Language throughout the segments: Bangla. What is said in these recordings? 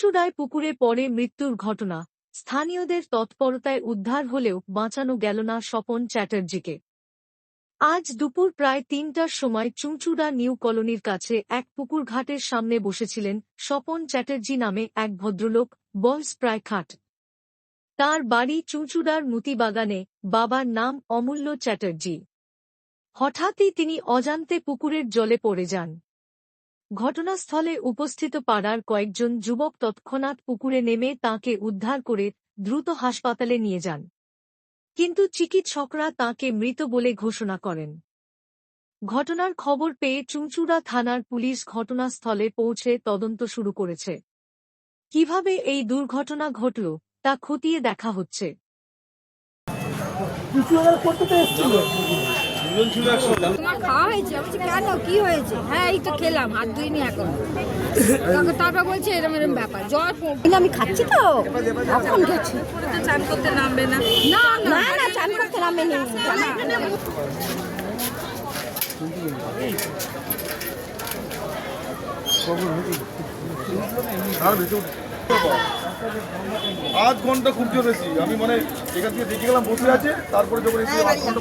চুঁচুড়ায় পুকুরে পড়ে মৃত্যুর ঘটনা। স্থানীয়দের তৎপরতায় উদ্ধার হলেও বাঁচানো গেল না স্বপন চ্যাটার্জিকে। আজ দুপুর প্রায় তিনটার সময় চুঁচুড়া নিউ কলোনির কাছে এক পুকুর ঘাটের সামনে বসেছিলেন স্বপন চ্যাটার্জি নামে এক ভদ্রলোক, বয়স প্রায় খাট তার বাড়ি চুঁচুড়ার মুতিবাগানে, বাবার নাম অমূল্য চ্যাটার্জি। হঠাৎই তিনি অজান্তে পুকুরের জলে পড়ে যান। ঘটনাস্থলে উপস্থিত পাড়ার কয়েকজন যুবক তৎক্ষণাৎ পুকুরে নেমে তাকে উদ্ধার করে দ্রুত হাসপাতালে নিয়ে যান। কিন্তু চিকিৎসকরা তাকে মৃত বলে ঘোষণা করেন। ঘটনার খবর পেয়ে চুঁচুড়া থানার পুলিশ ঘটনাস্থলে পৌঁছে তদন্ত শুরু করেছে। কীভাবে এই দুর্ঘটনা ঘটল, তা খতিয়ে দেখা হচ্ছে। তোমার খাওয়া হয়েছে? আমি কেন? কি হয়েছে? হ্যাঁ এই তো খেলাম হাত ধুইনি এখন। তারপর তারপর বলছে এরম এরম ব্যাপার। জ্বর আমি খাচ্ছি তো। কখন খাচ্ছি? চান করতে নামবে না না না না না চান করতে নামে নেই আর ভেতর আধ ঘণ্টা খুব জোর বেশি আমি মানে এখান থেকে দেখে গেলাম বসে আছে তারপরে যখন এসে আধ ঘণ্টা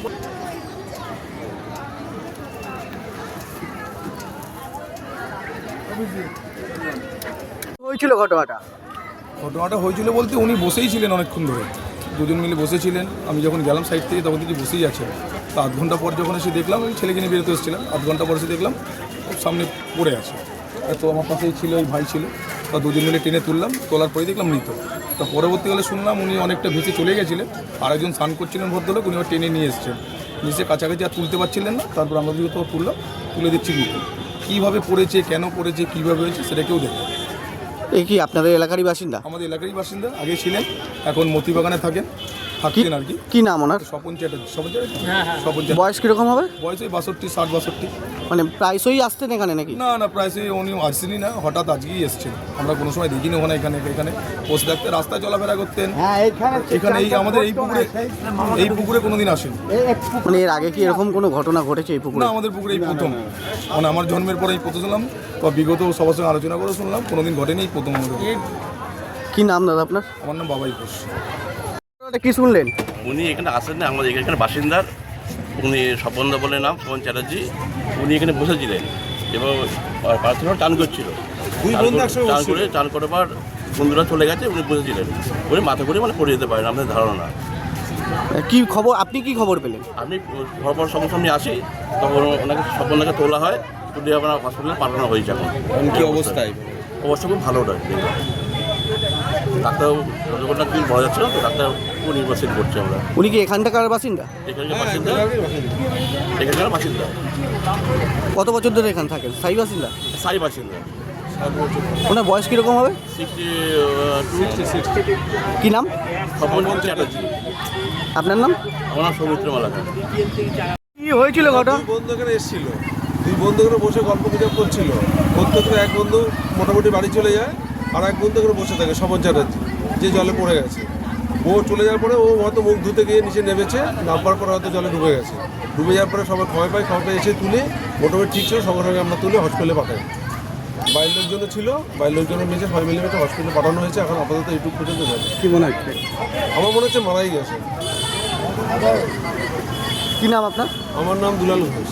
হয়েছিল ঘটনাটা? ঘটনাটা হয়েছিল বলতে উনি বসেই ছিলেন অনেকক্ষণ ধরে। দুজন মিলে বসেছিলেন আমি যখন গেলাম সাইড থেকে, তখন থেকে বসেই আছে তো আধ ঘণ্টা পর যখন এসে দেখলাম, আমি ছেলেকে নিয়ে বেরোতে এসেছিলাম। আধ ঘণ্টা পর এসে দেখলাম সামনে পড়ে আছে। তো আমার পাশেই ছিল ওই ভাই ছিল। তা দুজন মিলে টেনে তুললাম, তোলার পরে দেখলাম মৃত। তা পরবর্তীকালে শুনলাম উনি অনেকটা ভেসে চলে গেছিলেন। আর একজন স্নান করছিলেন ভদ্রলোক, উনি আবার টেনে নিয়ে এসেছেন। নিচে কাছাকাছি আর তুলতে পারছিলেন না। তারপর আমরা দিকে তো তুললাম, তুলে দিচ্ছি মৃত কীভাবে পড়েছে কেন পড়েছে কীভাবে হয়েছে সেটা কেউ দেখে এই কি আপনাদের এলাকারই বাসিন্দা? আমাদের এলাকারই বাসিন্দা আগে ছিলেন এখন মতিবাগানে থাকেন। থাকতেন আর কি কি নাম ওনার? স্বপন চ্যাটার্জি। স্বপন চ্যাটার্জি? স্বপন চ্যাটার্জি। বয়স কীরকম হবে? বয়স ওই বাষট্টি ষাট বাষট্টি। মানে প্রায়শই আসতেন এখানে নাকি? না না প্রায় সেই উনি আসছেনই না। হঠাৎ আজকেই এসছেন। আমরা কোনো সময় দেখিনি ওখানে এখানে এখানে। বসে থাকতে রাস্তায় চলাফেরা করতেন। এখানে এই আমাদের এই পুকুরে এই পুকুরে কোনোদিন আসেন। মানে এর আগে কি এরকম কোনো ঘটনা ঘটেছে এই পুকুরে? না আমাদের পুকুরে এই প্রথম। মানে আমার জন্মের পরে এই প্রথম শুনলাম। বা বিগত সবার সঙ্গে আলোচনা করে শুনলাম। কোনোদিন ঘটেনি এই প্রথম আমাদের। কি নাম দাদা আপনার? আমার নাম বাবাই ঘোষ। ঘটনাটা কি শুনলেন? উনি এখানে আসেন না আমাদের এখানে বাসিন্দার। উনি স্বপনদা বলে নাম স্বপন চ্যাটার্জি। উনি এখানে বসেছিলেন এবং প্রার্থনা টান করছিল। টান- টান করে টান করার পর বন্ধুরা চলে গেছে উনি বসেছিলেন। উনি মাথা করে মানে পড়ে যেতে পারেন আমাদের ধারণা। কি খবর? আপনি কি খবর পেলেন? আমি ঘর পর সঙ্গে সামনে আসি তখন ওনাকে স্বপনদাকে তোলা হয়। তুলে আপনার হসপিটালে পাঠানো হয়েছে এখন। কি অবস্থায়? অবস্থা খুব ভালো নয়। যাচ্ছে না তো ডাক্তার উনি উপস্থিত করছে আমরা। উনি কি এখানটাকার বাসিন্দা? এখানকার বাসিন্দা? এখানকার বাসিন্দা। কত বছর ধরে এখানে থাকেন? স্থায়ী বাসিন্দা? সাই বাসিন্দা। ওনার বয়স কীরকম হবে? সিক্সটি টু সিক্সটি কি নাম? স্বপন চ্যাটার্জি। আপনার নাম? আমার নাম সৌমিত্র মালাকার। কি হয়েছিল ঘটনা? দুই বন্ধু এখানে এসেছিল। দুই বন্ধু এখানে বসে গল্প গুজব করছিল। করতে করে এক বন্ধু মোটামুটি বাড়ি চলে যায়। আর এক বন্ধু করে বসে থাকে স্বপন চ্যাটার্জি যে জলে পড়ে গেছে। ও চলে যাওয়ার পরে ও হয়তো মুখ ধুতে গিয়ে নিচে নেমেছে নামবার পরে হয়তো জলে ডুবে গেছে। ডুবে যাওয়ার পরে সবাই খবর পায় খবর পেয়ে এসে তুলে মোটামুটি ঠিক ছিল সঙ্গে সঙ্গে আমরা তুলে হসপিটালে পাঠাই। বাইরের লোকজনও ছিল বাইরের লোকজনের মেয়েছে সবাই মিলে মিলে হসপিটালে পাঠানো হয়েছে এখন আপাতত ইউটিউব পর্যন্ত যাবে কি মনে হচ্ছে আমার মনে হচ্ছে মারাই গেছে। কি নাম আপনার? আমার নাম দুলাল ঘোষ।